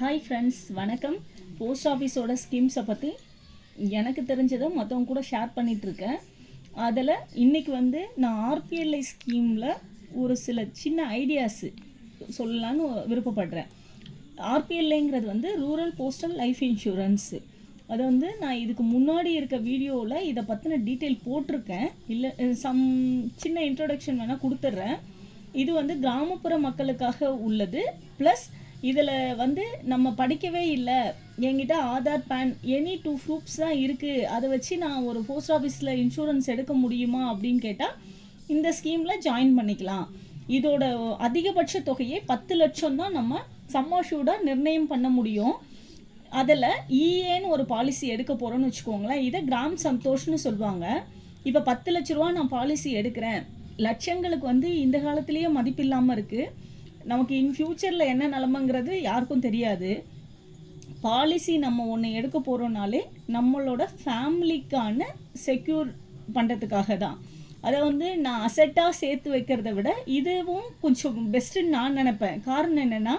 Hi friends வணக்கம். Post ஆஃபீஸோட ஸ்கீம்ஸை பற்றி எனக்கு தெரிஞ்சதை மற்றவங்க கூட ஷேர் பண்ணிகிட்ருக்கேன் அதில் இன்றைக்கி வந்து நான் ஆர்பிஎல்ஐ ஸ்கீமில் ஒரு சில சின்ன ஐடியாஸு சொல்லலான்னு விருப்பப்படுறேன். ஆர்பிஎல்ஐங்கிறது வந்து ரூரல் போஸ்டல் லைஃப் இன்சூரன்ஸு அதை வந்து நான் இதுக்கு முன்னாடி இருக்க வீடியோவில் இதை பற்றின டீட்டெயில் போட்டிருக்கேன். இல்லை சம் சின்ன இன்ட்ரொடக்ஷன் வேணால் கொடுத்துட்றேன். இது வந்து கிராமப்புற மக்களுக்காக உள்ளது. ப்ளஸ் இதில் வந்து நம்ம படிக்கவே இல்லை. என்கிட்ட Aadhaar PAN any two proofs தான் இருக்குது அதை வச்சு நான் ஒரு போஸ்ட் ஆஃபீஸில் இன்சூரன்ஸ் எடுக்க முடியுமா அப்படின்னு கேட்டால் இந்த ஸ்கீமில் ஜாயின் பண்ணிக்கலாம். இதோட அதிகபட்ச தொகையை பத்து லட்சம் தான் நம்ம சம்மாஷூடாக நிர்ணயம் பண்ண முடியும். அதில் இஏன்னு ஒரு பாலிசி எடுக்க போகிறோன்னு வச்சுக்கோங்களேன். இதை கிராம் சந்தோஷ்னு சொல்லுவாங்க. இப்போ பத்து லட்ச ரூபா நான் பாலிசி எடுக்கிறேன். லட்சங்களுக்கு வந்து இந்த காலத்துலேயே மதிப்பு இல்லாமல் இருக்குது நமக்கு இன் ஃப்யூச்சரில் என்ன நிலமைங்கிறது யாருக்கும் தெரியாது. பாலிசி நம்ம ஒன்று எடுக்க போகிறோனாலே நம்மளோட ஃபேமிலிக்கான செக்யூர் பண்ணுறதுக்காக தான் அதை வந்து நான் அசட்டாக சேர்த்து வைக்கிறத விட இதுவும் கொஞ்சம் பெஸ்ட்டுன்னு நான் நினப்பேன். காரணம் என்னென்னா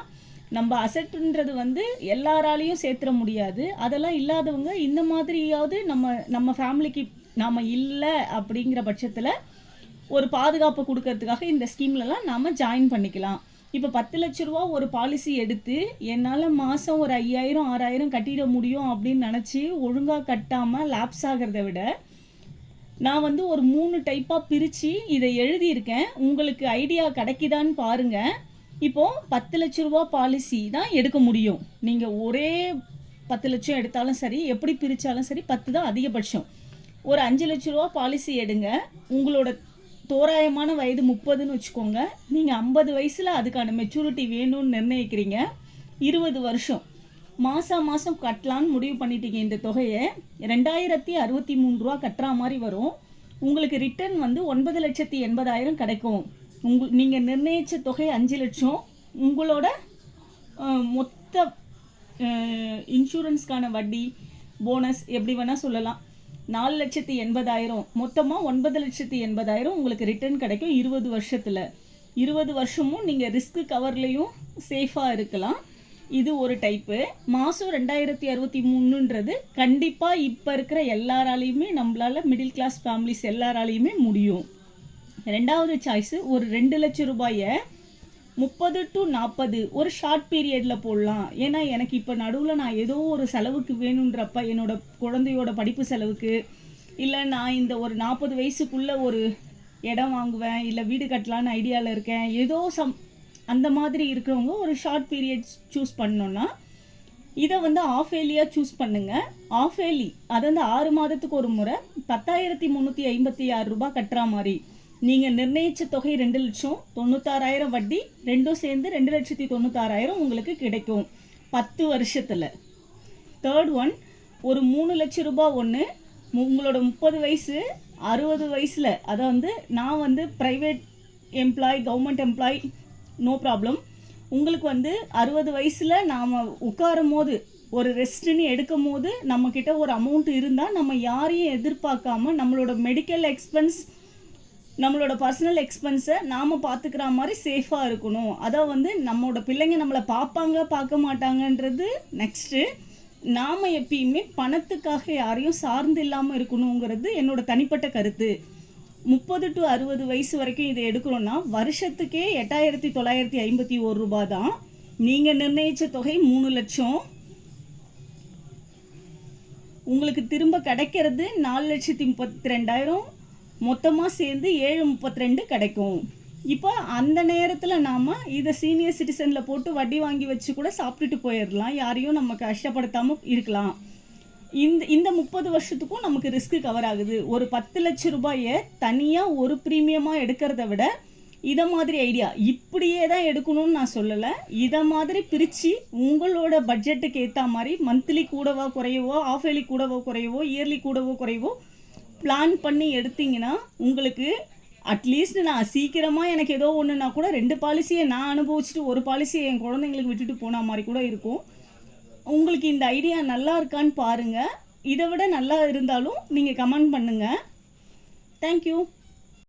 நம்ம அசட்டுன்றது வந்து எல்லாராலையும் சேர்த்துட முடியாது. அதெல்லாம் இல்லாதவங்க இந்த மாதிரியாவது நம்ம நம்ம ஃபேமிலிக்கு நாம் இல்லை அப்படிங்கிற பட்சத்தில் ஒரு பாதுகாப்பு கொடுக்கறதுக்காக இந்த ஸ்கீம்லலாம் நாம் ஜாயின் பண்ணிக்கலாம். இப்போ பத்து லட்ச ரூபா ஒரு பாலிசி எடுத்து என்னால் மாதம் ஒரு ஐயாயிரம் ஆறாயிரம் கட்டிட முடியும் அப்படின்னு நினச்சி ஒழுங்காக கட்டாமல் லேப்ஸ் ஆகிறத விட நான் வந்து ஒரு மூணு டைப்பாக பிரித்து இதை எழுதியிருக்கேன். உங்களுக்கு ஐடியா கிடைக்குதான்னு பாருங்கள் இப்போது பத்து லட்ச ரூபா பாலிசி தான் எடுக்க முடியும். நீங்கள் ஒரே பத்து லட்சம் எடுத்தாலும் சரி எப்படி பிரித்தாலும் சரி பத்து தான் அதிகபட்சம். ஒரு அஞ்சு லட்ச ரூபா பாலிசி எடுங்க. உங்களோட தோராயமான வயது முப்பதுன்னு வச்சுக்கோங்க. நீங்கள் ஐம்பது வயசில் அதுக்கான மெச்சூரிட்டி வேணும்னு நிர்ணயிக்கிறீங்க. இருபது வருஷம். மாதம் மாதம் கட்டலான்னு முடிவு பண்ணிட்டீங்க இந்த தொகையை. ரெண்டாயிரத்தி அறுபத்தி மூணு ரூபா கட்டுற மாதிரி வரும். உங்களுக்கு ரிட்டர்ன் வந்து ஒன்பது லட்சத்தி எண்பதாயிரம் கிடைக்கும். உங்கள் நீங்கள் நிர்ணயித்த தொகை அஞ்சு லட்சம். உங்களோட மொத்த இன்சூரன்ஸ்க்கான வட்டி போனஸ் எப்படி வேணால் சொல்லலாம். நாலு லட்சத்தி எண்பதாயிரம். மொத்தமாக ஒன்பது லட்சத்தி எண்பதாயிரம் உங்களுக்கு ரிட்டர்ன் கிடைக்கும் இருபது வருஷத்தில். இருபது வருஷமும் நீங்கள் ரிஸ்க் கவர்லேயும் சேஃபாக இருக்கலாம். இது ஒரு டைப்பு மாதம் ரெண்டாயிரத்தி அறுபத்தி மூணுன்றது கண்டிப்பாக இப்போ இருக்கிற எல்லாராலையுமே நம்மளால் மிடில் கிளாஸ் ஃபேமிலிஸ் எல்லாராலையுமே முடியும். ரெண்டாவது சாய்ஸு ஒரு ரெண்டு லட்சம் ரூபாயை முப்பது டு நாற்பது ஒரு ஷார்ட் பீரியடில் போடலாம். ஏன்னா எனக்கு இப்போ நடுவில் நான் ஏதோ ஒரு செலவுக்கு வேணுன்றப்ப என்னோட குழந்தையோட படிப்பு செலவுக்கு இல்லை நான் இந்த ஒரு நாற்பது வயசுக்குள்ளே ஒரு இடம் வாங்குவேன் இல்லை வீடு கட்டலான்னு ஐடியாவில் இருக்கேன் ஏதோ சம் அந்த மாதிரி இருக்கிறவங்க ஒரு ஷார்ட் பீரியட் சூஸ் பண்ணோன்னா இதை வந்து ஆஃப் ஏலியாக சூஸ் பண்ணுங்கள் ஆஃப் ஏலி அது வந்து ஆறு மாதத்துக்கு ஒரு முறை பத்தாயிரத்தி முந்நூற்றி ஐம்பத்தி ஆறு ரூபாய் கட்டுற மாதிரி. நீங்கள் நிர்ணயித்த தொகை ரெண்டு லட்சம் தொண்ணூத்தாறாயிரம் வட்டி ரெண்டும் சேர்ந்து ரெண்டு லட்சத்தி தொண்ணூத்தாறாயிரம் உங்களுக்கு கிடைக்கும். பத்து வருஷத்தில். தேர்ட் ஒன் ஒரு மூணு லட்ச ரூபாய் ஒன்று உங்களோட முப்பது வயசு அறுபது வயசில் அதை வந்து நான் வந்து private employee government employee no problem உங்களுக்கு வந்து அறுபது வயசில் நாம் உட்காரும் போது ஒரு ரெஸ்ட்டுன்னு எடுக்கும் போது நம்மக்கிட்ட ஒரு அமௌண்ட் இருந்தால் நம்ம யாரையும் எதிர்பார்க்காம நம்மளோட மெடிக்கல் எக்ஸ்பென்ஸ் நம்மளோட பர்சனல் எக்ஸ்பென்ஸை நாம் பார்த்துக்கிற மாதிரி சேஃபாக இருக்கணும். அதான் வந்து நம்மளோட பிள்ளைங்க நம்மளை பார்ப்பாங்க பார்க்க மாட்டாங்கன்றது நெக்ஸ்ட்டு நாம் எப்பயுமே பணத்துக்காக யாரையும் சார்ந்து இல்லாமல் இருக்கணுங்கிறது என்னோட தனிப்பட்ட கருத்து. முப்பது டு அறுபது வயசு வரைக்கும் இதை எடுக்கிறோன்னா வருஷத்துக்கே எட்டாயிரத்தி தொள்ளாயிரத்தி ஐம்பத்தி ஒரு ரூபா தான். நீங்கள் நிர்ணயித்த தொகை மூணு லட்சம். உங்களுக்கு திரும்ப கிடைக்கிறது நாலு லட்சத்தி முப்பத்தி ரெண்டாயிரம். மொத்தமாக சேர்ந்து ஏழு முப்பத்தி ரெண்டு கிடைக்கும். இப்போ அந்த நேரத்தில் நாம் இதை சீனியர் சிட்டிசனில் போட்டு வட்டி வாங்கி வச்சு கூட சாப்பிட்டுட்டு போயிடலாம் யாரையும் நம்ம கஷ்டப்படுத்தாமல் இருக்கலாம். இந்த இந்த முப்பது வருஷத்துக்கும் நமக்கு ரிஸ்க்கு கவர் ஆகுது. ஒரு பத்து லட்ச ரூபாயை தனியாக ஒரு ப்ரீமியமாக எடுக்கிறத விட இதை மாதிரி ஐடியா இப்படியே தான் எடுக்கணும்னு நான் சொல்லலை. இதை மாதிரி பிரித்து உங்களோட பட்ஜெட்டுக்கு ஏற்ற மாதிரி மந்த்லி கூடவோ குறையவோ ஆஃப் இயர்லி கூடவோ குறையவோ இயர்லி கூடவோ குறையவோ பிளான் பண்ணி எடுத்தீங்கன்னா உங்களுக்கு அட்லீஸ்ட் நான் சீக்கிரமாக எனக்கு ஏதோ ஒன்றுனா கூட ரெண்டு பாலிசியை நான் அனுபவிச்சுட்டு ஒரு பாலிசியை என் குழந்தைங்களுக்கு விட்டுட்டு போன மாதிரி கூட இருக்கும். உங்களுக்கு இந்த ஐடியா நல்லா இருக்கான்னு பாருங்கள் இதை விட நல்லா இருந்தாலும் நீங்கள் கமெண்ட் பண்ணுங்கள் தேங்க்யூ